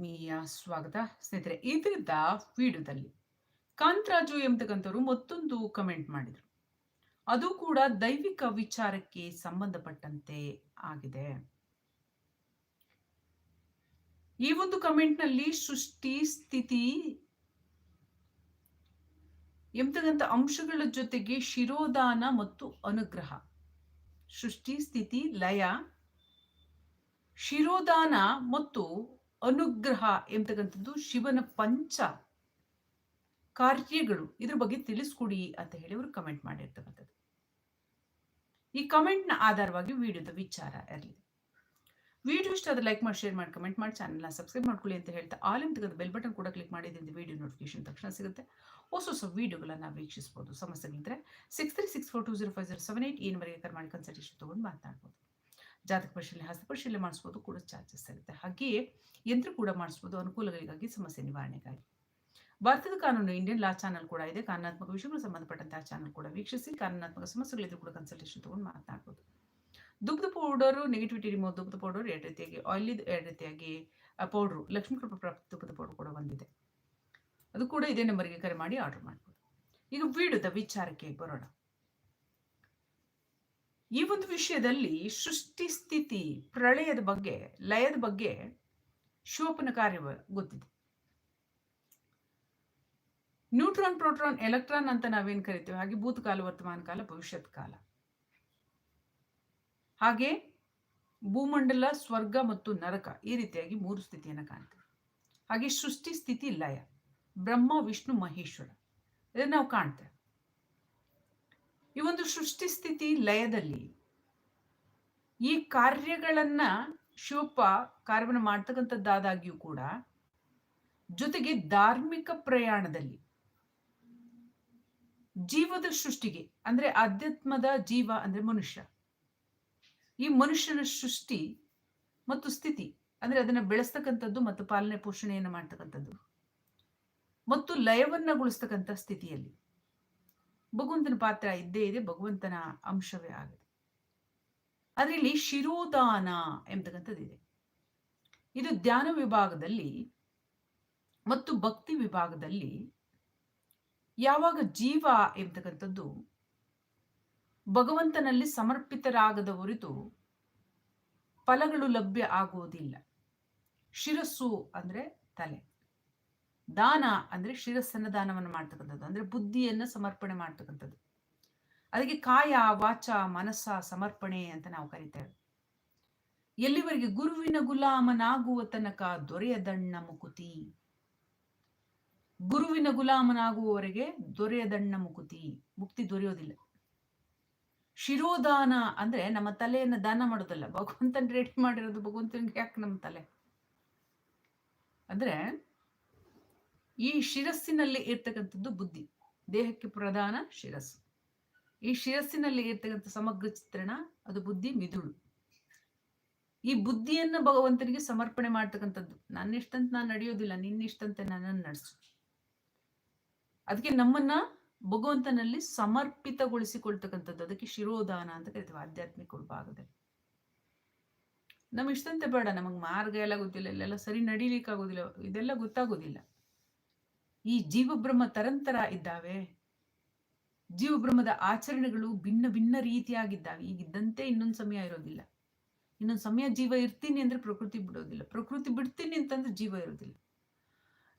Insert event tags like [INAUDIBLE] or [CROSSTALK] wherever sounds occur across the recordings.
ಆತ್ಮೀಯ ಸ್ವಾಗತ ಸ್ನೇಹಿತರೆ. ಇದ್ರಿಂದ ವಿಡಿಯೋದಲ್ಲಿ ಕಾಂತರಾಜು ಎಂಬತಕ್ಕಂಥವ್ರು ಮತ್ತೊಂದು ಕಮೆಂಟ್ ಮಾಡಿದರು. ಅದು ಕೂಡ ದೈವಿಕ ವಿಚಾರಕ್ಕೆ ಸಂಬಂಧಪಟ್ಟಂತೆ ಆಗಿದೆ. ಈ ಒಂದು ಕಮೆಂಟ್ನಲ್ಲಿ ಸೃಷ್ಟಿ, ಸ್ಥಿತಿ ಎಂಬತಕ್ಕಂಥ ಅಂಶಗಳ ಜೊತೆಗೆ ಶಿರೋದಾನ ಮತ್ತು ಅನುಗ್ರಹ. ಸೃಷ್ಟಿ, ಸ್ಥಿತಿ, ಲಯ, ಶಿರೋದಾನ ಮತ್ತು ಅನುಗ್ರಹ ಎಂಬತಕ್ಕಂಥದ್ದು ಶಿವನ ಪಂಚ ಕಾರ್ಯಗಳು. ಇದ್ರ ಬಗ್ಗೆ ತಿಳಿಸ್ಕೊಡಿ ಅಂತ ಹೇಳಿ ಅವರು ಕಮೆಂಟ್ ಮಾಡಿರ್ತಕ್ಕಂಥದ್ದು. ಈ ಕಮೆಂಟ್ನ ಆಧಾರವಾಗಿ ವಿಡಿಯೋದ ವಿಚಾರ ಇರಲಿ. ವಿಡಿಯೋ ಇಷ್ಟ ಆದರೆ ಲೈಕ್ ಮಾಡಿ ಶೇರ್ ಮಾಡಿ ಕಮೆಂಟ್ ಮಾಡಿ ಚಾನಲ್ನ ಸಬ್ಸ್ಕ್ರೈಬ್ ಮಾಡ್ಕೊಳ್ಳಿ ಅಂತ ಹೇಳ್ತಾ ಆಲ್ ತೆಗೆದ ಬೆಲ್ ಬಟನ್ ಕೂಡ ಕ್ಲಿಕ್ ಮಾಡಿದ್ರಿಂದ ವಿಡಿಯೋ ನೋಟಿಫಿಕೇಶನ್ ತಕ್ಷಣ ಸಿಗುತ್ತೆ. ಹೊಸ ಹೊಸ ವಿಡಿಯೋಗಳನ್ನ ವೀಕ್ಷಿಸಬಹುದು ಸಮಸ್ಯೆಗಳಿದ್ರೆ six three six four two zero five zero seven eight ಈ ನಂಬರ್ಗೆ ಕರ್ ಮಾಡಿ ಕನ್ಸಲ್ಟೇಷನ್ ತೊಗೊಂಡು ಮಾತನಾಡ್ಬೋದು ಜಾತಕ ಪರಿಶೀಲನೆ, ಹಸ್ತ ಪರಿಶೀಲನೆ ಮಾಡಿಸ್ಬೋದು, ಕೂಡ ಚಾರ್ಜಸ್ ಇರುತ್ತೆ. ಹಾಗೆಯೇ ಯಂತ್ರ ಕೂಡ ಮಾಡಿಸ್ಬೋದು, ಅನುಕೂಲಗಳಿಗಾಗಿ ಸಮಸ್ಯೆ ನಿವಾರಣೆಗಾಗಿ. ಭಾರತದ ಕಾನೂನು ಇಂಡಿಯನ್ ಲಾ ಚಾನಲ್ ಕೂಡ ಇದೆ. ಕಾನೂನಾತ್ಮಕ ವಿಷಯಗಳು ಸಂಬಂಧಪಟ್ಟಂತಹ ಚಾನಲ್ ಕೂಡ ವೀಕ್ಷಿಸಿ. ಕಾನೂನಾತ್ಮಕ ಸಮಸ್ಯೆಗಳಿದ್ರು ಕೂಡ ಕನ್ಸಲ್ಟೇಷನ್ ತಗೊಂಡು ಮಾತನಾಡ್ಬೋದು. ದುಗ್ಧ ಪೌಡರು ನೆಗೆಟಿವಿಟಿ ರಿಮೋ ದುಗ್ಧ ಪೌಡರ್ ಎರಡು ರೀತಿಯಾಗಿ ಆಯಿಲಿ ಎರಡು ರೀತಿಯಾಗಿ ಪೌಡ್ರು ಲಕ್ಷ್ಮೀ ಕೃಪಾ ಪ್ರಾಪ್ತಿ ಪೌಡರ್ ಕೂಡ ಬಂದಿದೆ. ಅದು ಕೂಡ ಇದೇ ನಂಬರ್ಗೆ ಕರೆ ಮಾಡಿ ಆರ್ಡರ್ ಮಾಡ್ಬೋದು. ಈಗ ವಿಡಿಯೋದ ವಿಚಾರಕ್ಕೆ ಬರೋಣ. ಈ ಒಂದು ವಿಷಯದಲ್ಲಿ ಸೃಷ್ಟಿ ಸ್ಥಿತಿ ಪ್ರಳಯದ ಬಗ್ಗೆ, ಲಯದ ಬಗ್ಗೆ ಶಿವಪ್ಪನ ಕಾರ್ಯ ಗೊತ್ತಿದೆ. ನ್ಯೂಟ್ರಾನ್, ಪ್ರೋಟ್ರಾನ್, ಎಲೆಕ್ಟ್ರಾನ್ ಅಂತ ನಾವೇನು ಕರಿತೇವೆ? ಹಾಗೆ ಭೂತಕಾಲ, ವರ್ತಮಾನ ಕಾಲ ಭವಿಷ್ಯತ್ ಕಾಲ. ಹಾಗೆ ಭೂಮಂಡಲ, ಸ್ವರ್ಗ ಮತ್ತು ನರಕ ಈ ರೀತಿಯಾಗಿ ಮೂರು ಸ್ಥಿತಿಯನ್ನು ಕಾಣ್ತೇವೆ. ಹಾಗೆ ಸೃಷ್ಟಿ ಸ್ಥಿತಿ ಲಯ. ಬ್ರಹ್ಮ, ವಿಷ್ಣು, ಮಹೇಶ್ವರ. ಇದನ್ನು ನಾವು ಕಾಣ್ತೇವೆ. ಈ ಒಂದು ಸೃಷ್ಟಿ ಸ್ಥಿತಿ ಲಯದಲ್ಲಿ ಈ ಕಾರ್ಯಗಳನ್ನ ಶಿವಪ್ಪ ಕಾರ್ಯವನ್ನು ಮಾಡ್ತಕ್ಕಂಥದ್ದಾದಾಗ್ಯೂ ಕೂಡ ಜೊತೆಗೆ ಧಾರ್ಮಿಕ ಪ್ರಯಾಣದಲ್ಲಿ ಜೀವದ ಸೃಷ್ಟಿಗೆ, ಅಂದ್ರೆ ಅಧ್ಯಾತ್ಮದ ಜೀವ ಅಂದ್ರೆ ಮನುಷ್ಯ. ಈ ಮನುಷ್ಯನ ಸೃಷ್ಟಿ ಮತ್ತು ಸ್ಥಿತಿ ಅಂದ್ರೆ ಅದನ್ನ ಬೆಳೆಸ್ತಕ್ಕಂಥದ್ದು ಮತ್ತು ಪಾಲನೆ ಪೋಷಣೆಯನ್ನು ಮಾಡ್ತಕ್ಕಂಥದ್ದು. ಮತ್ತು ಲಯವನ್ನಗೊಳಿಸ್ತಕ್ಕಂಥ ಸ್ಥಿತಿಯಲ್ಲಿ. ಭಗವಂತನ ಪಾತ್ರ ಇದ್ದೇ ಇದೆ, ಭಗವಂತನ ಅಂಶವೇ ಆಗಿದೆ. ಅದರಲ್ಲಿ ಶಿರೋದಾನ ಎಂಬತಕ್ಕಂಥದ್ದಿದೆ ಇದು ಧ್ಯಾನ ವಿಭಾಗದಲ್ಲಿ ಮತ್ತು ಭಕ್ತಿ ವಿಭಾಗದಲ್ಲಿ ಯಾವಾಗ ಜೀವ ಎಂಬತಕ್ಕಂಥದ್ದು ಭಗವಂತನಲ್ಲಿ ಸಮರ್ಪಿತರಾಗದ ಹೊರತು ಫಲಗಳು ಲಭ್ಯ ಆಗುವುದಿಲ್ಲ. ಶಿರಸ್ಸು ಅಂದ್ರೆ ತಲೆ. ದಾನ ಅಂದ್ರೆ ಶಿರಸ್ಸನ್ನ ದಾನವನ್ನು ಮಾಡ್ತಕ್ಕಂಥದ್ದು, ಅಂದ್ರೆ ಬುದ್ಧಿಯನ್ನ ಸಮರ್ಪಣೆ ಮಾಡ್ತಕ್ಕಂಥದ್ದು. ಅದಕ್ಕೆ ಕಾಯ, ವಾಚ, ಮನಸ್ಸ, ಸಮರ್ಪಣೆ ಅಂತ ನಾವು ಕರಿತೇವೆ. ಎಲ್ಲಿವರೆಗೆ ಗುರುವಿನ ಗುಲಾಮನಾಗುವ ತನಕ ದೊರೆಯದಣ್ಣ ಮುಕುತಿ. ಗುರುವಿನ ಗುಲಾಮನಾಗುವವರೆಗೆ ದೊರೆಯದಣ್ಣ ಮುಕುತಿ, ಮುಕ್ತಿ ದೊರೆಯೋದಿಲ್ಲ. ಶಿರೋದಾನ ಅಂದ್ರೆ ನಮ್ಮ ತಲೆಯನ್ನು ದಾನ ಮಾಡೋದಲ್ಲ, ಭಗವಂತನ ರೆಡಿ ಮಾಡಿರೋದು ಭಗವಂತನಿಗೆ ಯಾಕೆ ನಮ್ಮ ತಲೆ? ಅಂದ್ರೆ ಈ ಶಿರಸ್ಸಿನಲ್ಲಿ ಇರ್ತಕ್ಕಂಥದ್ದು ಬುದ್ಧಿ, ದೇಹಕ್ಕೆ ಪ್ರಧಾನ ಶಿರಸ್ಸು. ಈ ಶಿರಸ್ಸಿನಲ್ಲಿ ಇರ್ತಕ್ಕಂಥ ಸಮಗ್ರ ಚಿತ್ರಣ, ಅದು ಬುದ್ಧಿ ಮಿದುಳು. ಈ ಬುದ್ಧಿಯನ್ನ ಭಗವಂತನಿಗೆ ಸಮರ್ಪಣೆ ಮಾಡ್ತಕ್ಕಂಥದ್ದು. ನನ್ನಿಷ್ಟಂತ ನಾನು ನಡೆಯೋದಿಲ್ಲ, ನಿನ್ನಿಷ್ಟಂತೆ ನನ್ನನ್ನು ನಡೆಸು. ಅದಕ್ಕೆ ನಮ್ಮನ್ನ ಭಗವಂತನಲ್ಲಿ ಸಮರ್ಪಿತಗೊಳಿಸಿಕೊಳ್ತಕ್ಕಂಥದ್ದು. ಅದಕ್ಕೆ ಶಿರೋದಾನ ಅಂತ ಕರಿತೀವಿ, ಆಧ್ಯಾತ್ಮಿಕ ಭಾಗದಲ್ಲಿ ನಮ್ಮ ಇಷ್ಟಂತೆ ಬೇಡ, ನಮಗೆ ಮಾರ್ಗ ಎಲ್ಲ ಗೊತ್ತಿಲ್ಲ, ಇಲ್ಲೆಲ್ಲ ಸರಿ ನಡಿಲಿಕ್ಕಾಗೋದಿಲ್ಲ, ಇದೆಲ್ಲ ಗೊತ್ತಾಗೋದಿಲ್ಲ. ಈ ಜೀವಬ್ರಹ್ಮ ತರಂತರ ಇದ್ದಾವೆ. ಜೀವಬ್ರಹ್ಮದ ಆಚರಣೆಗಳು ಭಿನ್ನ ಭಿನ್ನ ರೀತಿಯಾಗಿದ್ದಾವೆ. ಈಗಿದ್ದಂತೆ ಇನ್ನೊಂದು ಸಮಯ ಇರೋದಿಲ್ಲ. ಇನ್ನೊಂದು ಸಮಯ ಜೀವ ಇರ್ತೀನಿ ಅಂದ್ರೆ ಪ್ರಕೃತಿ ಬಿಡೋದಿಲ್ಲ. ಪ್ರಕೃತಿ ಬಿಡ್ತೀನಿ ಅಂತಂದ್ರೆ ಜೀವ ಇರೋದಿಲ್ಲ.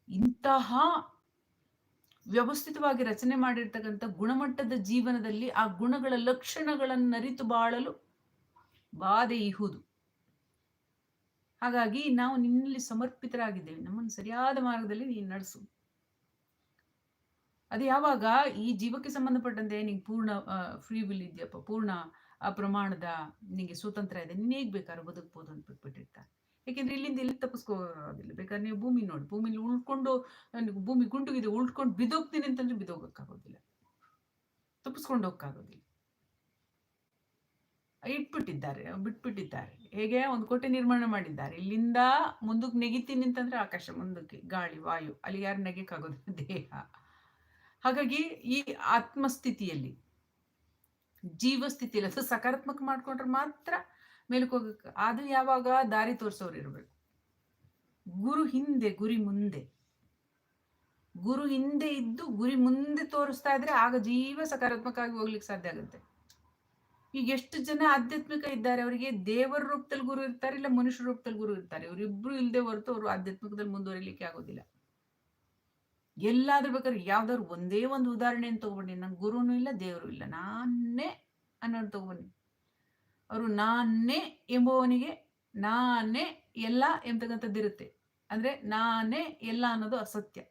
ಇಂತಹ ವ್ಯವಸ್ಥಿತವಾಗಿ ರಚನೆ ಮಾಡಿರ್ತಕ್ಕಂಥ ಗುಣಮಟ್ಟದ ಜೀವನದಲ್ಲಿ ಆ ಗುಣಗಳ ಲಕ್ಷಣಗಳನ್ನು ಅರಿತು ಬಾಳಲು ಬಾಧೆ ಇಹುದು ಹಾಗಾಗಿ ನಾವು ನಿನ್ನಲ್ಲಿ ಸಮರ್ಪಿತರಾಗಿದ್ದೇವೆ. ನಮ್ಮನ್ನು ಸರಿಯಾದ ಮಾರ್ಗದಲ್ಲಿ ನೀನು ನಡೆಸು. ಅದು ಯಾವಾಗ ಈ ಜೀವಕ್ಕೆ ಸಂಬಂಧಪಟ್ಟಂತೆ ನಿಂಗೆ ಪೂರ್ಣ ಫ್ರೀ ವಿಲ್ ಇದೆಯಪ್ಪ, ಪೂರ್ಣ ಆ ಪ್ರಮಾಣದ ನಿಂಗೆ ಸ್ವತಂತ್ರ ಇದೆ. ನೀನು ಹೇಗೆ ಬೇಕಾದ್ರೂ ಬದುಕ್ಬೋದು ಅಂತ ಬಿಟ್ಬಿಟ್ಟಿರ್ತಾರೆ ಯಾಕೆಂದ್ರೆ ಇಲ್ಲಿಂದ ಇಲ್ಲಿ ತಪ್ಪಿಸ್ಕೋದಿಲ್ಲ ಬೇಕಾದ್ರೆ ನೀವು ಭೂಮಿ ನೋಡಿ. ಭೂಮಿಲಿ ಉಳ್ಕೊಂಡು ಭೂಮಿ ಗುಂಡುಗಿದೆ, ಉಳ್ಕೊಂಡು ಬಿದೋಗ್ತೀನಿ ಅಂತಂದ್ರೆ ಬಿದೋಗಕ್ಕಾಗೋದಿಲ್ಲ. ತಪ್ಪಿಸ್ಕೊಂಡು ಹೋಗಕ್ಕಾಗೋದಿಲ್ಲ. ಇಟ್ಬಿಟ್ಟಿದ್ದಾರೆ, ಬಿಟ್ಬಿಟ್ಟಿದ್ದಾರೆ. ಹೇಗೆ? ಒಂದು ಕೋಟೆ ನಿರ್ಮಾಣ ಮಾಡಿದ್ದಾರೆ. ಇಲ್ಲಿಂದ ಮುಂದಕ್ಕೆ ನೆಗಿತೀನಿ ಅಂತಂದ್ರೆ ಆಕಾಶ, ಮುಂದಕ್ಕೆ ಗಾಳಿ, ವಾಯು. ಅಲ್ಲಿ ಯಾರು ನೆಗೆಕ್ಕಾಗೋದಿಲ್ಲ, ದೇಹ. ಹಾಗಾಗಿ ಈ ಆತ್ಮಸ್ಥಿತಿಯಲ್ಲಿ ಜೀವ ಸ್ಥಿತಿಯಲ್ಲಿ ಅದು ಸಕಾರಾತ್ಮಕ ಮಾಡ್ಕೊಂಡ್ರೆ ಮಾತ್ರ ಮೇಲಕ್ಕೆ ಹೋಗಕ್ಕೆ, ಅದು ಯಾವಾಗ ದಾರಿ ತೋರಿಸೋರು ಇರಬೇಕು. ಗುರು ಹಿಂದೆ, ಗುರಿ ಮುಂದೆ. ಗುರು ಹಿಂದೆ ಇದ್ದು ಗುರಿ ಮುಂದೆ ತೋರಿಸ್ತಾ ಇದ್ರೆ ಆಗ ಜೀವ ಸಕಾರಾತ್ಮಕವಾಗಿ ಹೋಗ್ಲಿಕ್ಕೆ ಸಾಧ್ಯ ಆಗುತ್ತೆ. ಈಗ ಎಷ್ಟು ಜನ ಆಧ್ಯಾತ್ಮಿಕ ಇದ್ದಾರೆ, ಅವರಿಗೆ ದೇವರ ರೂಪದಲ್ಲಿ ಗುರು ಇರ್ತಾರೆ, ಇಲ್ಲ ಮನುಷ್ಯ ರೂಪದಲ್ಲಿ ಗುರು ಇರ್ತಾರೆ. ಇವರಿಬ್ರು ಇಲ್ಲದೆ ಹೊರತು ಅವರು ಆಧ್ಯಾತ್ಮಿಕದಲ್ಲಿ ಮುಂದುವರಿಲಿಕ್ಕೆ ಆಗೋದಿಲ್ಲ. ಎಲ್ಲಾದ್ರೂ ಬೇಕಾದ್ರೆ ಯಾವ್ದಾದ್ರು ಒಂದೇ ಒಂದು ಉದಾಹರಣೆಯನ್ನು ತಗೊಂಡಿ ನನ್ನ ಗುರುನು ಇಲ್ಲ, ದೇವರು ಇಲ್ಲ. ನಾನೇ ಅನ್ನೋದು ತಗೊಂಡಿ ಅವರು ನಾನೇ ಎಂಬುವವನಿಗೆ ನಾನೇ ಎಲ್ಲ ಎಂಬತಕ್ಕಂಥದ್ದಿರುತ್ತೆ ಅಂದ್ರೆ ನಾನೇ ಎಲ್ಲ ಅನ್ನೋದು ಅಸತ್ಯ.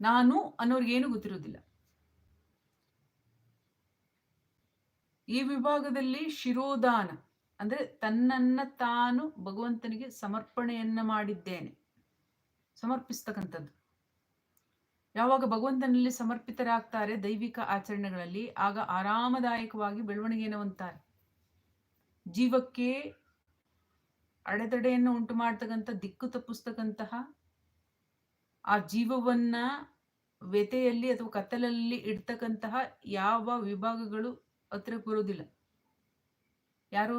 ನಾನು ಅನ್ನೋರ್ಗೆ ಏನು ಗೊತ್ತಿರೋದಿಲ್ಲ. ಈ ವಿಭಾಗದಲ್ಲಿ ಶಿರೋದಾನ, ಅಂದ್ರೆ ತನ್ನನ್ನ ತಾನು ಭಗವಂತನಿಗೆ ಸಮರ್ಪಣೆಯನ್ನ ಮಾಡಿದ್ದೇನೆ. ಸಮರ್ಪಿಸ್ತಕ್ಕಂಥದ್ದು. ಯಾವಾಗ ಭಗವಂತನಲ್ಲಿ ಸಮರ್ಪಿತರಾಗ್ತಾರೆ ದೈವಿಕ ಆಚರಣೆಗಳಲ್ಲಿ, ಆಗ ಆರಾಮದಾಯಕವಾಗಿ ಬೆಳವಣಿಗೆಯನ್ನು ಹೊಂದ್ತಾರೆ. ಜೀವಕ್ಕೆ ಅಡೆತಡೆಯನ್ನು ಉಂಟು ಮಾಡ್ತಕ್ಕಂಥ ದಿಕ್ಕು ತಪ್ಪಿಸ್ತಕ್ಕಂತಹ, ಆ ಜೀವವನ್ನ ವ್ಯತೆಯಲ್ಲಿ ಅಥವಾ ಕತ್ತಲಲ್ಲಿ ಇಡ್ತಕ್ಕಂತಹ ಯಾವ ವಿಭಾಗಗಳು ಹತ್ರ ಬರೋದಿಲ್ಲ ಯಾರು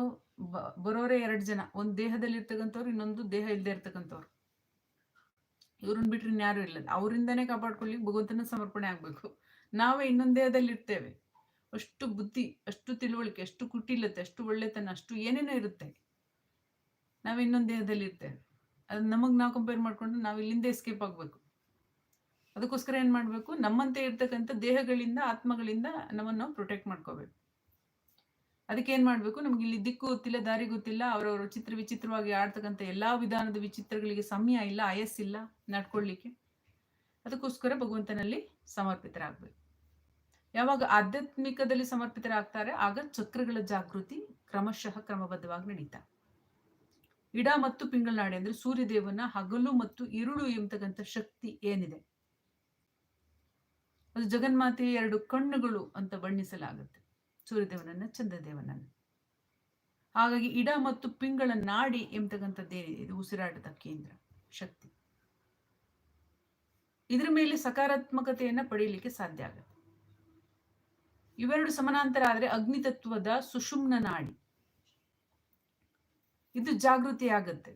ಬರೋರೆ ಎರಡು ಜನ. ಒಂದು ದೇಹದಲ್ಲಿ ಇರ್ತಕ್ಕಂಥವ್ರು ಇನ್ನೊಂದು ದೇಹ ಇಲ್ಲದೆ ಇರ್ತಕ್ಕಂಥವ್ರು. ಇವ್ರನ್ನ ಬಿಟ್ರೆ ಇನ್ಯಾರು ಇಲ್ಲ ಅವರಿಂದನೇ ಕಾಪಾಡ್ಕೊಳ್ಳಿ, ಭಗವಂತನ ಸಮರ್ಪಣೆ ಆಗ್ಬೇಕು. ನಾವೇ ಇನ್ನೊಂದು ದೇಹದಲ್ಲಿ ಇರ್ತೇವೆ. ಅಷ್ಟು ಬುದ್ಧಿ, ಅಷ್ಟು ತಿಳುವಳಿಕೆ, ಅಷ್ಟು ಕುಟಿಲತೆ, ಅಷ್ಟು ಒಳ್ಳೆತನ, ಅಷ್ಟು ಏನೇನೋ ಇರುತ್ತೆ. ನಾವು ಇನ್ನೊಂದು ದೇಹದಲ್ಲಿ ಇರ್ತೇವೆ. ಅದು ನಮಗ್ ನಾವು ಕಂಪೇರ್ ಮಾಡ್ಕೊಂಡು ನಾವು ಇಲ್ಲಿಂದ ಎಸ್ಕೇಪ್ ಆಗ್ಬೇಕು. ಅದಕ್ಕೋಸ್ಕರ ಏನ್ ಮಾಡ್ಬೇಕು? ನಮ್ಮಂತೆ ಇರ್ತಕ್ಕಂಥ ದೇಹಗಳಿಂದ, ಆತ್ಮಗಳಿಂದ ನಮ್ಮನ್ನು ಪ್ರೊಟೆಕ್ಟ್ ಮಾಡ್ಕೋಬೇಕು. ಅದಕ್ಕೆ ಏನ್ ಮಾಡ್ಬೇಕು? ನಮ್ಗೆ ಇಲ್ಲಿ ದಿಕ್ಕು ಗೊತ್ತಿಲ್ಲ, ದಾರಿ ಗೊತ್ತಿಲ್ಲ, ಅವರವರು ಚಿತ್ರ ವಿಚಿತ್ರವಾಗಿ ಆಡ್ತಕ್ಕಂಥ ಎಲ್ಲಾ ವಿಧಾನದ ವಿಚಿತ್ರಗಳಿಗೆ ಸಮಯ ಇಲ್ಲ, ಆಯಸ್ಸಿಲ್ಲ ನಡ್ಕೊಳ್ಳಿಕ್ಕೆ ಅದಕ್ಕೋಸ್ಕರ ಭಗವಂತನಲ್ಲಿ ಸಮರ್ಪಿತರಾಗ್ಬೇಕು. ಯಾವಾಗ ಆಧ್ಯಾತ್ಮಿಕದಲ್ಲಿ ಸಮರ್ಪಿತರಾಗ್ತಾರೆ, ಆಗ ಚಕ್ರಗಳ ಜಾಗೃತಿ ಕ್ರಮಶಃ ಕ್ರಮಬದ್ಧವಾಗಿ ನಡೀತಾ. ಇಡ ಮತ್ತು ಪಿಂಗಳನಾಡಿ ಅಂದ್ರೆ ಸೂರ್ಯದೇವನ ಹಗಲು ಮತ್ತು ಇರುಳು ಎಂಬತಕ್ಕಂಥ ಶಕ್ತಿ ಏನಿದೆ? ಅದು ಜಗನ್ಮಾತೆಯ ಎರಡು ಕಣ್ಣುಗಳು ಅಂತ ಬಣ್ಣಿಸಲಾಗುತ್ತೆ. ಸೂರ್ಯದೇವನನ್ನ ಚಂದ್ರದೇವನನ್ನ. ಹಾಗಾಗಿ ಇಡ ಮತ್ತು ಪಿಂಗಳ ನಾಡಿ ಎಂಬತಕ್ಕಂಥದ್ದೇನಿದೆ. ಇದು ಉಸಿರಾಟದ ಕೇಂದ್ರ, ಶಕ್ತಿ. ಇದರ ಮೇಲೆ ಸಕಾರಾತ್ಮಕತೆಯನ್ನ ಪಡೆಯಲಿಕ್ಕೆ ಸಾಧ್ಯ ಆಗುತ್ತೆ. ಇವೆರಡು ಸಮಾನಾಂತರ ಆದ್ರೆ ಅಗ್ನಿತತ್ವದ ಸುಷುಮ್ನ ನಾಡಿ. ಇದು ಜಾಗೃತಿ ಆಗುತ್ತೆ.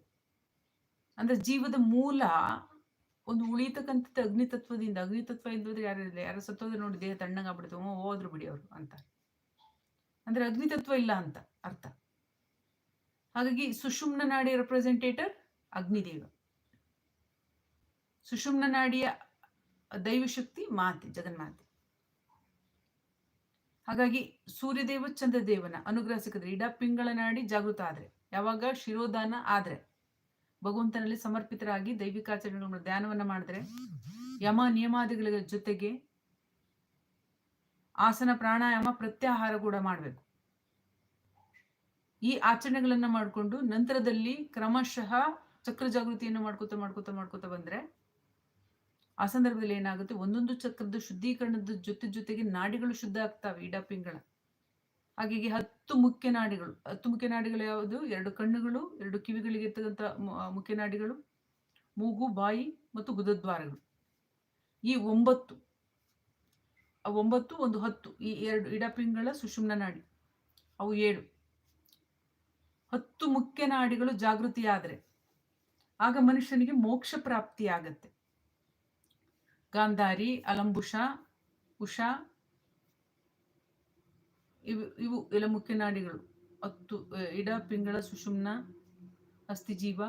ಅಂದ್ರೆ ಜೀವದ ಮೂಲ, ಒಂದು ಉಳಿತಕ್ಕಂಥದ್ದು ಅಗ್ನಿತತ್ವದಿಂದ, ಅಗ್ನಿತತ್ವ ಇಲ್ಲದ್ರೆ ಯಾರು ಯಾರು ಸತ್ತೋದ್ರೆ ನೋಡಿ ದೇಹ ತಣ್ಣಗಾಗ್ಬಿಡುತ್ತೆ. ಹೋದ್ರು ಬಿಡಿ ಅವರು ಅಂತ. ಅಂದ್ರೆ ಅಗ್ನಿತತ್ವ ಇಲ್ಲ ಅಂತ ಅರ್ಥ. ಹಾಗಾಗಿ ಸುಷುಮ್ನ ನಾಡಿಯ ರೆಪ್ರೆಸೆಂಟೇಟರ್ ಅಗ್ನಿದೇವ. ಸುಷುಮ್ನ ನಾಡಿಯ ದೈವಶಕ್ತಿ ಮಾತೆ, ಜಗನ್ಮಾತೆ. ಹಾಗಾಗಿ ಸೂರ್ಯದೇವ ಚಂದ್ರದೇವನ ಅನುಗ್ರಹ ಸಿಕ್ಕಿದ್ರೆ ಇಡ ಪಿಂಗಳ ನಾಡಿ ಜಾಗೃತ ಆದ್ರೆ. ಯಾವಾಗ? ಶಿರೋದಾನ ಆದ್ರೆ. ಭಗವಂತನಲ್ಲಿ ಸಮರ್ಪಿತರಾಗಿ ದೈವಿಕಾಚರಣೆಗಳನ್ನು ಧ್ಯಾನವನ್ನ ಮಾಡಿದ್ರೆ ಯಮ ನಿಯಮಾದಿಗಳ ಜೊತೆಗೆ ಆಸನ ಪ್ರಾಣಾಯಾಮ ಪ್ರತ್ಯಾಹಾರ ಕೂಡ ಮಾಡಬೇಕು. ಈ ಆಚರಣೆಗಳನ್ನ ಮಾಡಿಕೊಂಡು ನಂತರದಲ್ಲಿ ಕ್ರಮಶಃ ಚಕ್ರ ಜಾಗೃತಿಯನ್ನು ಮಾಡ್ಕೋತಾ ಮಾಡ್ಕೋತಾ ಮಾಡ್ಕೋತಾ ಬಂದ್ರೆ ಆ ಸಂದರ್ಭದಲ್ಲಿ ಏನಾಗುತ್ತೆ? ಒಂದೊಂದು ಚಕ್ರದ ಶುದ್ಧೀಕರಣದ ಜೊತೆ ಜೊತೆಗೆ ನಾಡಿಗಳು ಶುದ್ಧ ಆಗ್ತಾವೆ ಈ ಪಿಂಗಳ ಹಾಗಾಗಿ ಹತ್ತು ಮುಖ್ಯ ನಾಡಿಗಳು. ಹತ್ತು ಮುಖ್ಯ ನಾಡಿಗಳು ಯಾವುದು? ಎರಡು ಕಣ್ಣುಗಳು, ಎರಡು ಕಿವಿಗಳಿಗೆ ಇರ್ತಕ್ಕಂಥ ಮುಖ್ಯ ನಾಡಿಗಳು, ಮೂಗು, ಬಾಯಿ ಮತ್ತು ಗುದದ್ವಾರಗಳು. ಈ ಒಂಬತ್ತು ಒಂಬತ್ತು, ಒಂದು ಹತ್ತು, ಈ ಎರಡು ಇಡಪಿಂಗಳ ಸುಷುಮ್ನ ನಾಡಿ, ಅವು ಏಳು. ಹತ್ತು ಮುಖ್ಯ ನಾಡಿಗಳು ಜಾಗೃತಿಯಾದರೆ, ಆಗ ಮನುಷ್ಯನಿಗೆ ಮೋಕ್ಷ ಪ್ರಾಪ್ತಿ ಆಗತ್ತೆ ಗಾಂಧಾರಿ, ಅಲಂಬುಷ, ಉಷಾ, ಇವು ಇವು ಎಲ್ಲ ಮುಖ್ಯ ನಾಡಿಗಳು. ಹತ್ತು ಇಡ ಪಿಂಗಳ ಸುಷುಮ್ನ, ಅಸ್ಥಿಜೀವ,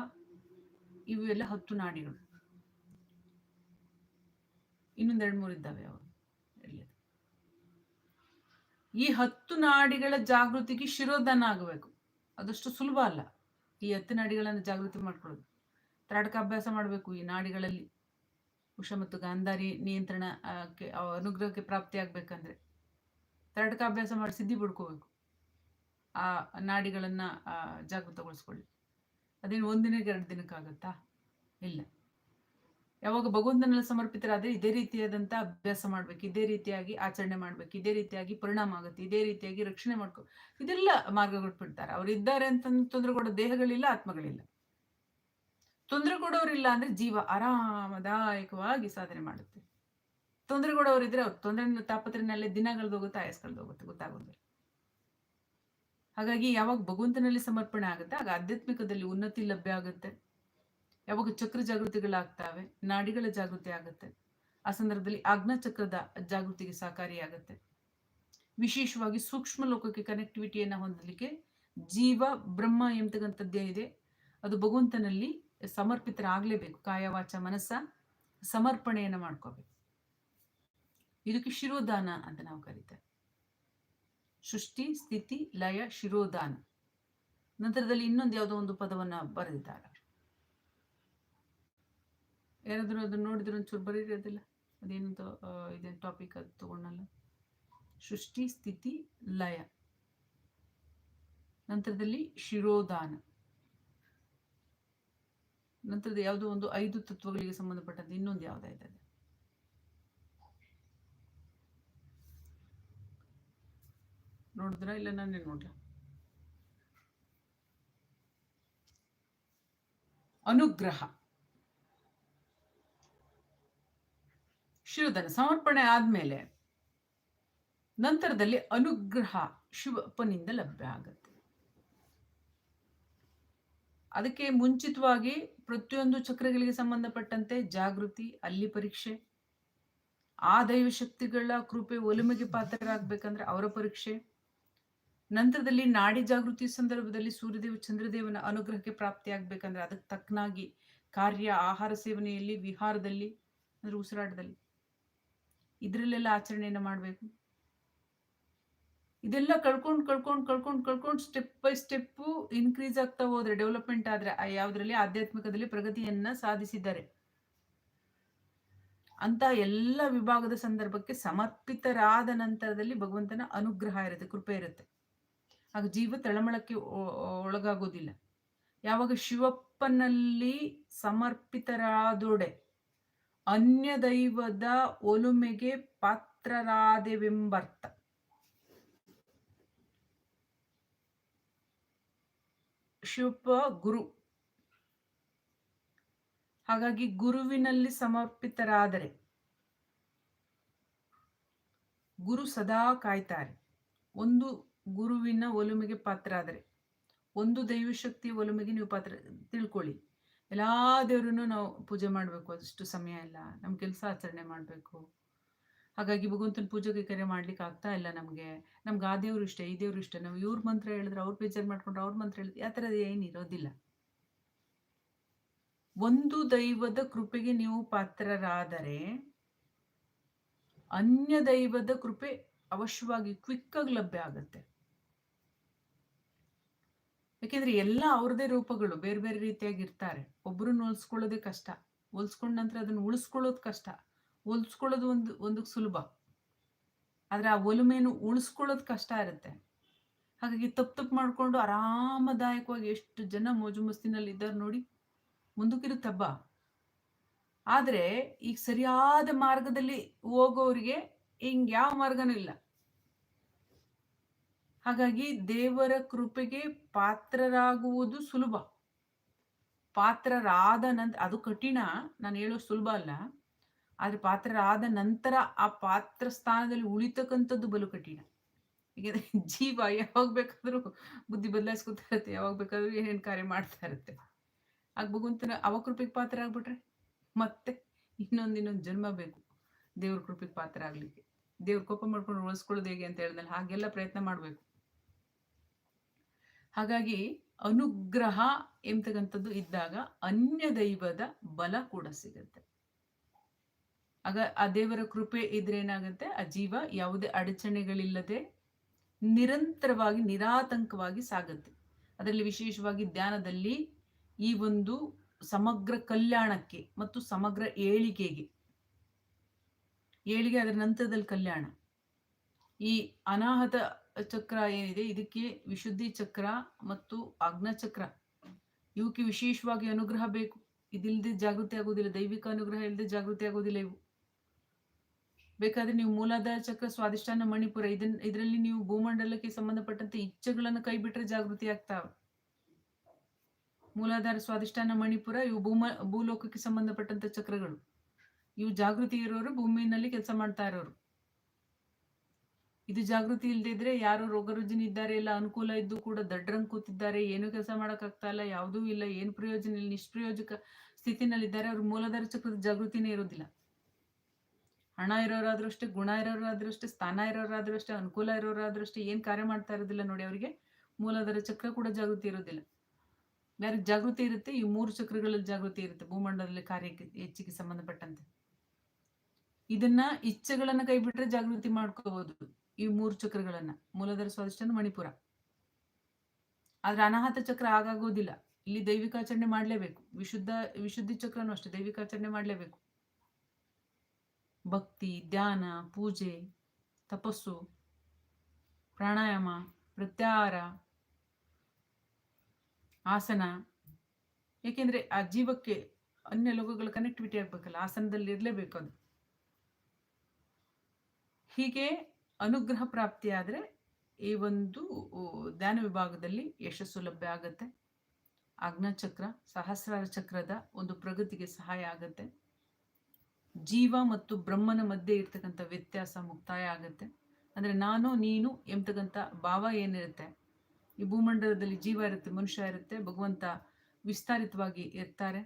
ಇವು ಎಲ್ಲ ಹತ್ತು ನಾಡಿಗಳು. ಇನ್ನೊಂದೆರಡು ಮೂರು ಇದ್ದಾವೆ ಅವರು ಈ ಹತ್ತು ನಾಡಿಗಳ ಜಾಗೃತಿಗೆ ಶಿರೋಧನ ಆಗಬೇಕು. ಅದಷ್ಟು ಸುಲಭ ಅಲ್ಲ. ಈ ಹತ್ತು ನಾಡಿಗಳನ್ನು ಜಾಗೃತಿ ಮಾಡ್ಕೊಳ್ಳೋದು. ತ್ರಾಟಕ ಅಭ್ಯಾಸ ಮಾಡಬೇಕು ಈ ನಾಡಿಗಳಲ್ಲಿ. ಉಷ ಮತ್ತು ಗಾಂಧಾರಿ ನಿಯಂತ್ರಣ ಅನುಗ್ರಹಕ್ಕೆ ಪ್ರಾಪ್ತಿ ಆಗ್ಬೇಕಂದ್ರೆ. ಅಭ್ಯಾಸ ಮಾಡಿ ಸಿದ್ಧಿ ಪಡ್ಕೋಬೇಕು. ಆ ನಾಡಿಗಳನ್ನ ಜಾಗೃತಗೊಳಿಸ್ಕೊಳ್ಳಿ. ಅದೇನು ಒಂದಿನಕ್ಕೆ ಎರಡು ದಿನಕ್ಕಾಗತ್ತಾ? ಇಲ್ಲ. ಯಾವಾಗ ಭಗವಂತನಲ್ಲಿ ಸಮರ್ಪಿತರಾದ್ರೆ ಇದೇ ರೀತಿಯಾದಂತ ಅಭ್ಯಾಸ ಮಾಡ್ಬೇಕು, ಇದೇ ರೀತಿಯಾಗಿ ಆಚರಣೆ ಮಾಡ್ಬೇಕು, ಇದೇ ರೀತಿಯಾಗಿ ಪರಿಣಾಮ ಆಗುತ್ತೆ, ಇದೇ ರೀತಿಯಾಗಿ ರಕ್ಷಣೆ ಮಾಡ್ಕೊ, ಇದೆಲ್ಲ ಮಾರ್ಗಗಳು ಬಿಡ್ತಾರೆ ಅವ್ರು ಇದ್ದಾರೆ ಅಂತ ತೊಂದರೆ ಕೊಡೋ ದೇಹಗಳಿಲ್ಲ, ಆತ್ಮಗಳಿಲ್ಲ. ತೊಂದರೆ ಕೊಡೋರಿಲ್ಲ ಅಂದ್ರೆ ಜೀವ ಆರಾಮದಾಯಕವಾಗಿ ಸಾಧನೆ ಮಾಡುತ್ತೆ. ತೊಂದರೆ ಕೊಡೋರು ಇದ್ರೆ ಅವ್ರು ತೊಂದರೆ ತಾಪತ್ರೆನಲ್ಲೇ ಆಯಸ್ಗಳದ್ದು ಹೋಗುತ್ತೆ, ಗೊತ್ತಾಗೋದಿಲ್ಲ. ಹಾಗಾಗಿ ಯಾವಾಗ ಭಗವಂತನಲ್ಲಿ ಸಮರ್ಪಣೆ ಆಗುತ್ತೆ, ಆಗ ಆಧ್ಯಾತ್ಮಿಕದಲ್ಲಿ ಉನ್ನತಿ ಲಭ್ಯ ಆಗುತ್ತೆ. ಯಾವಾಗ ಚಕ್ರ ಜಾಗೃತಿಗಳಾಗ್ತಾವೆ, ನಾಡಿಗಳ ಜಾಗೃತಿ ಆಗುತ್ತೆ. ಆ ಸಂದರ್ಭದಲ್ಲಿ ಚಕ್ರದ ಜಾಗೃತಿಗೆ ಸಹಕಾರಿಯಾಗುತ್ತೆ. ವಿಶೇಷವಾಗಿ ಸೂಕ್ಷ್ಮ ಲೋಕಕ್ಕೆ ಕನೆಕ್ಟಿವಿಟಿಯನ್ನು ಹೊಂದಲಿಕ್ಕೆ ಜೀವ, ಬ್ರಹ್ಮ ಎಂಬತಕ್ಕಂಥದ್ದೇನಿದೆ ಅದು ಭಗವಂತನಲ್ಲಿ ಸಮರ್ಪಿತರಾಗಲೇಬೇಕು. ಕಾಯವಾಚ ಮನಸ್ಸ ಸಮರ್ಪಣೆಯನ್ನು ಮಾಡ್ಕೋಬೇಕು. ಇದಕ್ಕೆ ಶಿರೋದಾನ ಅಂತ ನಾವು ಕರಿತೇವೆ. ಸೃಷ್ಟಿ, ಸ್ಥಿತಿ, ಲಯ, ಶಿರೋದಾನ. ನಂತರದಲ್ಲಿ ಇನ್ನೊಂದು ಯಾವುದೋ ಒಂದು ಪದವನ್ನು ಬರೆದಿದ್ದಾರೆ. ಯಾರಾದರೂ ಅದನ್ನು ನೋಡಿದ್ರೆ ಒಂಚೂರು ಬರೀರಿ ಅದೇನು ಅದೇನಂತ ಇದೇನು ಟಾಪಿಕ್ ಅದು ತಗೊಂಡಲ್ಲ ಸೃಷ್ಟಿ, ಸ್ಥಿತಿ, ಲಯ. ನಂತರದಲ್ಲಿ ಶಿರೋದಾನ. ನಂತರದ ಯಾವುದೋ ಒಂದು ಐದು ತತ್ವಗಳಿಗೆ ಸಂಬಂಧಪಟ್ಟದ್ದು ಇನ್ನೊಂದು ಯಾವುದಾಯ್ತದೆ ನೋಡಿದ್ರ ಇಲ್ಲ ನಾನೇ ನೋಡ್ಲ? ಅನುಗ್ರಹ. ಶಿವಧನ ಸಮರ್ಪಣೆ ಆದ್ಮೇಲೆ ನಂತರದಲ್ಲಿ ಅನುಗ್ರಹ ಶಿವಪ್ಪನಿಂದ ಲಭ್ಯ ಆಗುತ್ತೆ. ಅದಕ್ಕೆ ಮುಂಚಿತವಾಗಿ ಪ್ರತಿಯೊಂದು ಚಕ್ರಗಳಿಗೆ ಸಂಬಂಧಪಟ್ಟಂತೆ ಜಾಗೃತಿ, ಅಲ್ಲಿ ಪರೀಕ್ಷೆ, ಆ ದೈವ ಶಕ್ತಿಗಳ ಕೃಪೆ ಒಲುಮೆಗೆ ಪಾತ್ರರಾಗಬೇಕಂದ್ರೆ ಅವರ ಪರೀಕ್ಷೆ. ನಂತರದಲ್ಲಿ ನಾಡಿ ಜಾಗೃತಿ ಸಂದರ್ಭದಲ್ಲಿ ಸೂರ್ಯದೇವ ಚಂದ್ರದೇವನ ಅನುಗ್ರಹಕ್ಕೆ ಪ್ರಾಪ್ತಿಯಾಗಬೇಕಂದ್ರೆ ಅದಕ್ಕೆ ತಕ್ಕನಾಗಿ ಕಾರ್ಯ, ಆಹಾರ ಸೇವನೆಯಲ್ಲಿ, ವಿಹಾರದಲ್ಲಿ, ಅಂದ್ರೆ ಉಸಿರಾಟದಲ್ಲಿ ಇದರಲ್ಲೆಲ್ಲ ಆಚರಣೆಯನ್ನು ಮಾಡಬೇಕು. ಇದೆಲ್ಲ ಕಳ್ಕೊಂಡು ಕಳ್ಕೊಂಡು ಕಳ್ಕೊಂಡು ಕಳ್ಕೊಂಡು ಸ್ಟೆಪ್ ಬೈ ಸ್ಟೆಪ್ಪು ಇನ್ಕ್ರೀಸ್ ಆಗ್ತಾ ಹೋದ್ರೆ ಡೆವಲಪ್ಮೆಂಟ್ ಆದ್ರೆ ಯಾವುದರಲ್ಲಿ ಆಧ್ಯಾತ್ಮಿಕದಲ್ಲಿ ಪ್ರಗತಿಯನ್ನ ಸಾಧಿಸಿದ್ದಾರೆ. ಅಂತ ಎಲ್ಲ ವಿಭಾಗದ ಸಂದರ್ಭಕ್ಕೆ ಸಮರ್ಪಿತರಾದ ನಂತರದಲ್ಲಿ ಭಗವಂತನ ಅನುಗ್ರಹ ಇರುತ್ತೆ, ಕೃಪೆ ಇರುತ್ತೆ. ಆಗ ಜೀವ ತಳಮಳಕ್ಕೆ ಒಳಗಾಗೋದಿಲ್ಲ. ಯಾವಾಗ ಶಿವಪ್ಪನಲ್ಲಿ ಸಮರ್ಪಿತರಾದೊಡೆ ಅನ್ಯ ದೈವದ ಒಲುಮೆಗೆ ಪಾತ್ರರಾದೆವೆಂಬರ್ಥ. ಶಿವಪ್ಪ ಗುರು ಹಾಗಾಗಿ ಗುರುವಿನಲ್ಲಿ ಸಮರ್ಪಿತರಾದರೆ ಗುರು ಸದಾ ಕಾಯ್ತಾರೆ. ಒಂದು ಗುರುವಿನ ಒಲುಮೆಗೆ ಪಾತ್ರ ಆದರೆ ಒಂದು ದೈವಶಕ್ತಿ ಒಲುಮೆಗೆ ನೀವು ಪಾತ್ರ, ತಿಳ್ಕೊಳ್ಳಿ. ಎಲ್ಲಾ ದೇವ್ರನ್ನು ನಾವು ಪೂಜೆ ಮಾಡಬೇಕು, ಅದಷ್ಟು ಸಮಯ ಇಲ್ಲ. ನಮ್ಮ ಕೆಲಸ ಆಚರಣೆ ಮಾಡಬೇಕು. ಹಾಗಾಗಿ ಭಗವಂತನ ಪೂಜೆಗೆ ಕರೆ ಮಾಡ್ಲಿಕ್ಕೆ ಆಗ್ತಾ ಇಲ್ಲ ನಮಗೆ. ನಮ್ಗೆ ಆ ದೇವ್ರು ಇಷ್ಟ, ಈ ದೇವ್ರು ಇಷ್ಟ. ನಾವು ಇವ್ರ ಮಂತ್ರ ಹೇಳಿದ್ರೆ ಅವ್ರ ಬೇಜಾರು ಮಾಡ್ಕೊಂಡ್ರೆ ಅವ್ರ ಮಂತ್ರ ಹೇಳಿದ್ರೆ ಆ ಥರದ್ದು ಏನಿರೋದಿಲ್ಲ ಒಂದು ದೈವದ ಕೃಪೆಗೆ ನೀವು ಪಾತ್ರರಾದರೆ, ಅನ್ಯ ದೈವದ ಕೃಪೆ ಅವಶ್ಯವಾಗಿ ಕ್ವಿಕ್ಕಾಗಿ ಲಭ್ಯ ಆಗುತ್ತೆ. ಯಾಕೆಂದ್ರೆ ಎಲ್ಲ ಅವ್ರದೇ ರೂಪಗಳು ಬೇರೆ ಬೇರೆ ರೀತಿಯಾಗಿ ಇರ್ತಾರೆ. ಒಬ್ರನ್ನ ಹೋಲ್ಸ್ಕೊಳ್ಳೋದೇ ಕಷ್ಟ. ಹೋಲ್ಸ್ಕೊಂಡ ನಂತರ ಅದನ್ನ ಉಳಿಸ್ಕೊಳ್ಳೋದು ಕಷ್ಟ. ಹೊಲ್ಸ್ಕೊಳ್ಳೋದು ಒಂದು ಒಂದು ಸುಲಭ. ಆದ್ರೆ ಆ ಒಲುಮೆಯನ್ನು ಉಳಿಸ್ಕೊಳ್ಳೋದು ಕಷ್ಟ ಇರುತ್ತೆ. ಹಾಗಾಗಿ ತಪ್ಪು ತಪ್ಪು ಮಾಡಿಕೊಂಡು ಆರಾಮದಾಯಕವಾಗಿ ಎಷ್ಟು ಜನ ಮೋಜು ಮಸ್ತಿನಲ್ಲಿ ಇದ್ದಾರೆ ನೋಡಿ. ಮುಂದಕ್ಕಿರುತ್ತೆ ಹಬ್ಬ. ಆದರೆ ಈಗ ಸರಿಯಾದ ಮಾರ್ಗದಲ್ಲಿ ಹೋಗೋರಿಗೆ ಹಿಂಗೆ ಯಾವ ಮಾರ್ಗನೂ ಇಲ್ಲ. ಹಾಗಾಗಿ ದೇವರ ಕೃಪೆಗೆ ಪಾತ್ರರಾಗುವುದು ಸುಲಭ. ಪಾತ್ರರಾದ ನಂತರ ಅದು ಕಠಿಣ, ನಾನು ಹೇಳೋ ಸುಲಭ ಅಲ್ಲ. ಆದ್ರೆ ಪಾತ್ರರಾದ ನಂತರ ಆ ಪಾತ್ರ ಸ್ಥಾನದಲ್ಲಿ ಉಳಿತಕ್ಕಂಥದ್ದು ಬಲು ಕಠಿಣ. ಯಾಕೆಂದ್ರೆ [LAUGHS] ಜೀವ ಯಾವಾಗ ಬೇಕಾದರೂ ಬುದ್ಧಿ ಬದಲಾಯಿಸ್ಕೊತಾ ಇರುತ್ತೆ ಯಾವಾಗ ಬೇಕಾದರೂ ಏನೇನು ಕಾರ್ಯ ಮಾಡ್ತಾ ಇರುತ್ತೆ. ಆಗ ಭಗವಂತನ ಅವ ಕೃಪೆಗೆ ಪಾತ್ರ ಆಗ್ಬಿಟ್ರೆ ಮತ್ತೆ ಇನ್ನೊಂದು ಇನ್ನೊಂದು ಜನ್ಮ ಬೇಕು, ದೇವ್ರ ಕೃಪೆಗೆ ಪಾತ್ರ ಆಗ್ಲಿಕ್ಕೆ ದೇವ್ರ ಕೋಪ ಮಾಡ್ಕೊಂಡು ಉಳಿಸ್ಕೊಳ್ಳೋದು ಹೇಗೆ ಅಂತ ಹೇಳಿದ್ನಲ್ಲ, ಹಾಗೆಲ್ಲ ಪ್ರಯತ್ನ ಮಾಡಬೇಕು. ಹಾಗಾಗಿ ಅನುಗ್ರಹ ಎಂಬತಕ್ಕಂಥದ್ದು ಇದ್ದಾಗ ಅನ್ಯ ದೈವದ ಬಲ ಕೂಡ ಸಿಗುತ್ತೆ. ಆಗ ಆ ದೇವರ ಕೃಪೆ ಇದ್ರೆ ಏನಾಗುತ್ತೆ? ಆ ಜೀವ ಯಾವುದೇ ಅಡಚಣೆಗಳಿಲ್ಲದೆ ನಿರಂತರವಾಗಿ, ನಿರಾತಂಕವಾಗಿ ಸಾಗುತ್ತೆ. ಅದರಲ್ಲಿ ವಿಶೇಷವಾಗಿ ಧ್ಯಾನದಲ್ಲಿ ಈ ಒಂದು ಸಮಗ್ರ ಕಲ್ಯಾಣಕ್ಕೆ ಮತ್ತು ಸಮಗ್ರ ಏಳಿಗೆಗೆ. ಏಳಿಗೆ ಅದರ ನಂತರದಲ್ಲಿ ಕಲ್ಯಾಣ. ಈ ಅನಾಹತ ಚಕ್ರ ಏನಿದೆ? ಇದಕ್ಕೆ ವಿಶುದ್ಧಿ ಚಕ್ರ ಮತ್ತು ಚಕ್ರ. ಇವಕ್ಕೆ ವಿಶೇಷವಾಗಿ ಅನುಗ್ರಹ ಬೇಕು. ಇದಿಲ್ಲದೆ ಜಾಗೃತಿ ಆಗೋದಿಲ್ಲ ದೈವಿಕ ಅನುಗ್ರಹ ಇಲ್ಲದೆ ಜಾಗೃತಿ ಆಗೋದಿಲ್ಲ ಇವು. ಬೇಕಾದ್ರೆ ನೀವು ಮೂಲಾಧಾರ ಚಕ್ರ ಸ್ವಾದಿಷ್ಟಾನ ಮಣಿಪುರ, ಇದನ್, ಇದರಲ್ಲಿ ನೀವು ಭೂಮಂಡಲಕ್ಕೆ ಸಂಬಂಧಪಟ್ಟಂತೆ ಇಚ್ಛೆಗಳನ್ನು ಕೈ ಬಿಟ್ಟರೆ ಜಾಗೃತಿ ಆಗ್ತಾವೆ. ಮೂಲಾಧಾರ ಸ್ವಾದಿಷ್ಟಾನ ಮಣಿಪುರ ಇವು ಭೂಮ, ಭೂಲೋಕಕ್ಕೆ ಸಂಬಂಧಪಟ್ಟಂತ ಚಕ್ರಗಳು. ಇವು ಜಾಗೃತಿ ಇರೋರು, ಭೂಮಿನಲ್ಲಿ ಕೆಲಸ ಮಾಡ್ತಾ ಇರೋರು. ಇದು ಜಾಗೃತಿ ಇಲ್ಲದೆ ಇದ್ರೆ ಯಾರು ರೋಗ ರುಜಿನ ಇದ್ದಾರೆ ಇಲ್ಲ ಅನುಕೂಲ ಇದ್ದು ಕೂಡ ದಡ್ರಂಗ್ ಕೂತಿದ್ದಾರೆ, ಏನು ಕೆಲಸ ಮಾಡೋಕ್ಕಾಗ್ತಾ ಇಲ್ಲ, ಯಾವುದೂ ಇಲ್ಲ, ಏನು ಪ್ರಯೋಜನ ಇಲ್ಲ, ನಿಷ್ಪ್ರಯೋಜಕ ಸ್ಥಿತಿನಲ್ಲಿದ್ದಾರೆ, ಅವ್ರ ಮೂಲಾಧಾರ ಚಕ್ರದ ಜಾಗೃತಿನೇ ಇರೋದಿಲ್ಲ. ಹಣ ಇರೋರಾದ್ರೂ ಗುಣ ಇರೋರಾದ್ರೂ ಸ್ಥಾನ ಇರೋರಾದ್ರೂ ಅನುಕೂಲ ಇರೋರಾದ್ರೂ ಅಷ್ಟೇ, ಏನು ಕಾರ್ಯ ಮಾಡ್ತಾ ಇರೋದಿಲ್ಲ ನೋಡಿ ಅವರಿಗೆ, ಮೂಲಾಧಾರ ಚಕ್ರ ಕೂಡ ಜಾಗೃತಿ ಇರೋದಿಲ್ಲ. ಯಾರಿಗೆ ಜಾಗೃತಿ ಇರುತ್ತೆ, ಈ ಮೂರು ಚಕ್ರಗಳಲ್ಲಿ ಜಾಗೃತಿ ಇರುತ್ತೆ, ಭೂಮಂಡಲದಲ್ಲಿ ಕಾರ್ಯಕ್ಕೆ ಹೆಚ್ಚಿಗೆ ಸಂಬಂಧಪಟ್ಟಂತೆ. ಇದನ್ನ ಇಚ್ಛೆಗಳನ್ನ ಕೈ ಬಿಟ್ರೆ ಜಾಗೃತಿ ಮಾಡ್ಕೋಬಹುದು ಈ ಮೂರು ಚಕ್ರಗಳನ್ನ ಮೂಲಧರ ಸ್ವಾದಿಷ್ಠಾನ ಮಣಿಪುರ. ಆದ್ರೆ ಅನಾಹತ ಚಕ್ರ ಆಗಾಗೋದಿಲ್ಲ ಇಲ್ಲಿ ದೈವಿಕಾಚರಣೆ ಮಾಡ್ಲೇಬೇಕು. ವಿಶುದ್ಧ, ವಿಶುದ್ಧಿ ಚಕ್ರನೂ ಅಷ್ಟೇ, ದೈವಿಕಾಚರಣೆ ಮಾಡ್ಲೇಬೇಕು. ಭಕ್ತಿ, ಧ್ಯಾನ, ಪೂಜೆ, ತಪಸ್ಸು, ಪ್ರಾಣಾಯಾಮ, ಪ್ರತ್ಯಾಹಾರ, ಆಸನ. ಏಕೆಂದ್ರೆ ಆ ಜೀವಕ್ಕೆ ಅನ್ಯ ಲೋಕಗಳ ಕನೆಕ್ಟಿವಿಟಿ ಆಗ್ಬೇಕಲ್ಲ, ಆಸನದಲ್ಲಿ ಇರಲೇಬೇಕು ಅದು. ಹೀಗೆ ಅನುಗ್ರಹ ಪ್ರಾಪ್ತಿಯಾದರೆ ಈ ಒಂದು ಧ್ಯಾನ ವಿಭಾಗದಲ್ಲಿ ಯಶಸ್ಸು ಲಭ್ಯ ಆಗುತ್ತೆ ಚಕ್ರ, ಸಹಸ್ರಾರ ಚಕ್ರದ ಒಂದು ಪ್ರಗತಿಗೆ ಸಹಾಯ ಆಗುತ್ತೆ. ಜೀವ ಮತ್ತು ಬ್ರಹ್ಮನ ಮಧ್ಯೆ ಇರ್ತಕ್ಕಂಥ ವ್ಯತ್ಯಾಸ ಮುಕ್ತಾಯ ಆಗುತ್ತೆ. ಅಂದರೆ ನಾನು ನೀನು ಎಂಬತಕ್ಕಂಥ ಭಾವ ಏನಿರುತ್ತೆ? ಈ ಭೂಮಂಡಲದಲ್ಲಿ ಜೀವ ಇರುತ್ತೆ, ಮನುಷ್ಯ ಇರುತ್ತೆ, ಭಗವಂತ ವಿಸ್ತಾರಿತವಾಗಿ ಇರ್ತಾರೆ.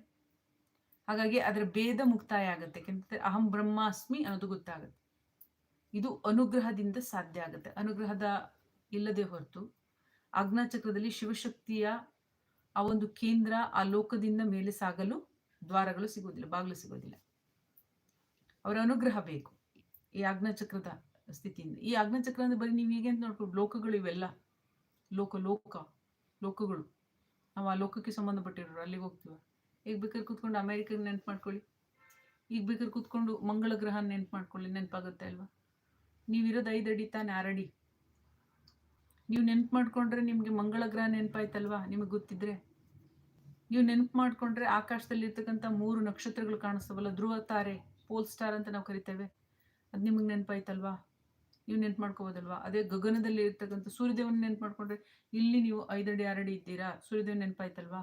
ಹಾಗಾಗಿ ಅದರ ಭೇದ ಮುಕ್ತಾಯ ಆಗುತ್ತೆ. ಯಾಕೆಂದ್ರೆ ಅಹಂ ಬ್ರಹ್ಮಾಸ್ಮಿ ಅನ್ನೋದು ಗೊತ್ತಾಗುತ್ತೆ. ಇದು ಅನುಗ್ರಹದಿಂದ ಸಾಧ್ಯ ಆಗುತ್ತೆ. ಅನುಗ್ರಹದ ಇಲ್ಲದೆ ಹೊರತು ಚಕ್ರದಲ್ಲಿ ಶಿವಶಕ್ತಿಯ ಆ ಒಂದು ಕೇಂದ್ರ ಆ ಲೋಕದಿಂದ ಮೇಲೆ ಸಾಗಲು ದ್ವಾರಗಳು ಸಿಗೋದಿಲ್ಲ ಬಾಗಿಲು ಸಿಗೋದಿಲ್ಲ ಅವರ ಅನುಗ್ರಹ ಬೇಕು. ಈ ಚಕ್ರದ ಸ್ಥಿತಿಯಿಂದ. ಈ ಚಕ್ರ ಅಂದ್ರೆ ಬರೀ ನೀವು ಹೀಗೆ ಅಂತ ನೋಡ್ಕೊಂಡು ಲೋಕಗಳು ಇವೆಲ್ಲ. ಲೋಕ ಲೋಕ, ಲೋಕಗಳು. ನಾವು ಆ ಲೋಕಕ್ಕೆ ಸಂಬಂಧಪಟ್ಟಿರೋರು ಅಲ್ಲಿಗೆ ಹೋಗ್ತೀವ? ಈಗ ಬೇಕಾದ್ರೆ ಕೂತ್ಕೊಂಡು ಅಮೇರಿಕಾಗ ನೆನ್ಪು ಮಾಡ್ಕೊಳ್ಳಿ. ಈಗ ಬೇಕಾದ್ರೆ ಕೂತ್ಕೊಂಡು ಮಂಗಳ ಗ್ರಹ ನೆನ್ಪು ಮಾಡ್ಕೊಳ್ಳಿ. ನೆನಪಾಗುತ್ತೆ ಅಲ್ವಾ? ನೀವಿರೋದು ಐದು ಅಡಿ ತಾನೆ ಆರಡಿ ನೀವು ನೆನ್ಪು ಮಾಡ್ಕೊಂಡ್ರೆ ನಿಮಗೆ ಮಂಗಳ ಗ್ರಹ ನೆನಪಾಯ್ತಲ್ವಾ ನಿಮಗೆ ಗೊತ್ತಿದ್ರೆ? ನೀವು ನೆನಪು ಮಾಡ್ಕೊಂಡ್ರೆ ಆಕಾಶದಲ್ಲಿ ಇರ್ತಕ್ಕಂಥ ಮೂರು ನಕ್ಷತ್ರಗಳು ಕಾಣಿಸ್ತವಲ್ಲ, ಧ್ರುವ, ತಾರೆ, ಪೋಲ್ ಸ್ಟಾರ್ ಅಂತ ನಾವು ಕರಿತೇವೆ. ಅದು ನಿಮಗೆ ನೆನಪಾಯ್ತಲ್ವಾ? ನೀವು ನೆನ್ಪು ಮಾಡ್ಕೋಬೋದಲ್ವಾ? ಅದೇ ಗಗನದಲ್ಲಿ ಇರ್ತಕ್ಕಂಥ ಸೂರ್ಯದೇವನ ನೆನ್ಪು ಮಾಡ್ಕೊಂಡ್ರೆ ಇಲ್ಲಿ ನೀವು ಐದಡಿ ಆರಡಿ ಇದ್ದೀರಾ? ಸೂರ್ಯದೇವನ ನೆನಪಾಯ್ತಲ್ವಾ?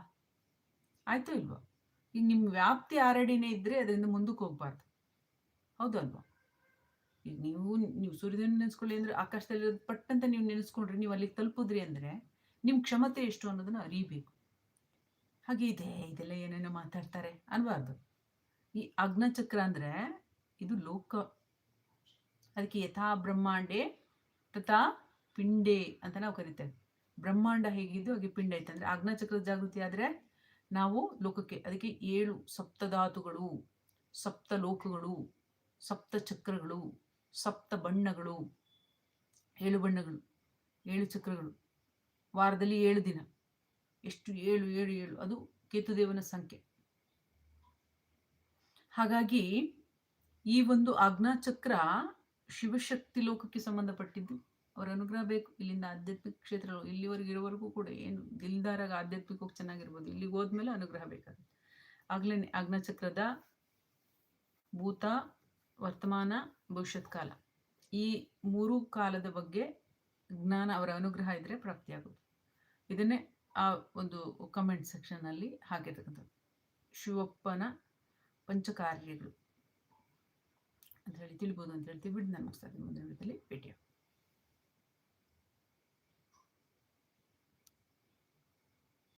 ಆಯ್ತು ಇಲ್ವಾ? ಈಗ ನಿಮ್ಮ ವ್ಯಾಪ್ತಿ ಆರಡಿನೇ ಇದ್ದರೆ ಅದರಿಂದ ಮುಂದಕ್ಕೆ ಹೋಗ್ಬಾರ್ದು. ಹೌದಲ್ವಾ? ನೀವು ನೀವು ಸೂರ್ಯದೇವನ ನೆನೆಸ್ಕೊಳ್ಳಿ ಅಂದರೆ ಆಕಾಶದಲ್ಲಿ ಪಟ್ಟಂತ ನೀವು ನೆನೆಸ್ಕೊಂಡ್ರಿ ನೀವು ಅಲ್ಲಿಗೆ ತಲುಪಿದ್ರಿ ಅಂದರೆ ನಿಮ್ಮ ಕ್ಷಮತೆ ಎಷ್ಟು ಅನ್ನೋದನ್ನ ಅರಿಬೇಕು. ಹಾಗೆ ಇದೆ, ಇದೆಲ್ಲ ಏನೇನೋ ಮಾತಾಡ್ತಾರೆ ಅನ್ಬಾರ್ದು. ಈ ಅಗ್ನಚಕ್ರ ಅಂದರೆ ಇದು ಲೋಕ. ಅದಕ್ಕೆ ಯಥಾ ಬ್ರಹ್ಮಾಂಡೆ, ತಥಾ ಪಿಂಡೆ ಅಂತ ನಾವು ಕರಿತೇವೆ. ಬ್ರಹ್ಮಾಂಡ ಹೇಗಿದ್ದು ಹಾಗೆ ಪಿಂಡ ಐತೆ ಅಂದ್ರೆ ಅಗ್ನಚಕ್ರದ ಜಾಗೃತಿ ಆದರೆ ನಾವು ಲೋಕಕ್ಕೆ, ಅದಕ್ಕೆ ಏಳು ಸಪ್ತಧಾತುಗಳು ಸಪ್ತ ಲೋಕಗಳು ಸಪ್ತ ಚಕ್ರಗಳು ಸಪ್ತ ಬಣ್ಣಗಳು, ಏಳು ಬಣ್ಣಗಳು, ಏಳು ಚಕ್ರಗಳು, ವಾರದಲ್ಲಿ ಏಳು ದಿನ. ಎಷ್ಟು ಏಳು ಏಳು ಏಳು, ಅದು ಕೇತುದೇವನ ಸಂಖ್ಯೆ. ಹಾಗಾಗಿ ಈ ಒಂದು ಚಕ್ರ ಶಿವಶಕ್ತಿ ಲೋಕಕ್ಕೆ ಸಂಬಂಧಪಟ್ಟಿದ್ದು, ಅವರ ಅನುಗ್ರಹ ಬೇಕು. ಇಲ್ಲಿಂದ ಆಧ್ಯಾತ್ಮಿಕ ಕ್ಷೇತ್ರಗಳು, ಇಲ್ಲಿವರೆಗೆ ಇರೋವರೆಗೂ ಕೂಡ ಏನು ದಿಲ್ದಾರಾಗ ಆಧ್ಯಾತ್ಮಿಕವಾಗಿ ಚೆನ್ನಾಗಿರ್ಬೋದು. ಇಲ್ಲಿಗೆ ಹೋದ್ಮೇಲೆ ಅನುಗ್ರಹ ಬೇಕಾಗುತ್ತೆ. ಆಗ್ಲೇ ಚಕ್ರದ ಭೂತ ವರ್ತಮಾನ ಭವಿಷ್ಯತ್ ಕಾಲ ಈ ಮೂರು ಕಾಲದ ಬಗ್ಗೆ ಜ್ಞಾನ ಅವರ ಅನುಗ್ರಹ ಇದ್ದರೆ ಪ್ರಾಪ್ತಿಯಾಗೋದು ಇದನ್ನೇ ಆ ಒಂದು ಕಮೆಂಟ್ ಸೆಕ್ಷನ್ನಲ್ಲಿ ಹಾಕಿರ್ತಕ್ಕಂಥದ್ದು. ಶಿವಪ್ಪನ ಪಂಚಕಾರ್ಯಗಳು. ಅಂತ ಹೇಳಿ ತಿಳ್ಬೋದು ಅಂತ ಹೇಳ್ತೀವಿ. ಬಿಟ್ಟು ನಾನು ಮುಗಿಸ್ತಾ ಇದ್ದೀನಿ ಮುಂದಿನ ಭೇಟಿಯಾಗ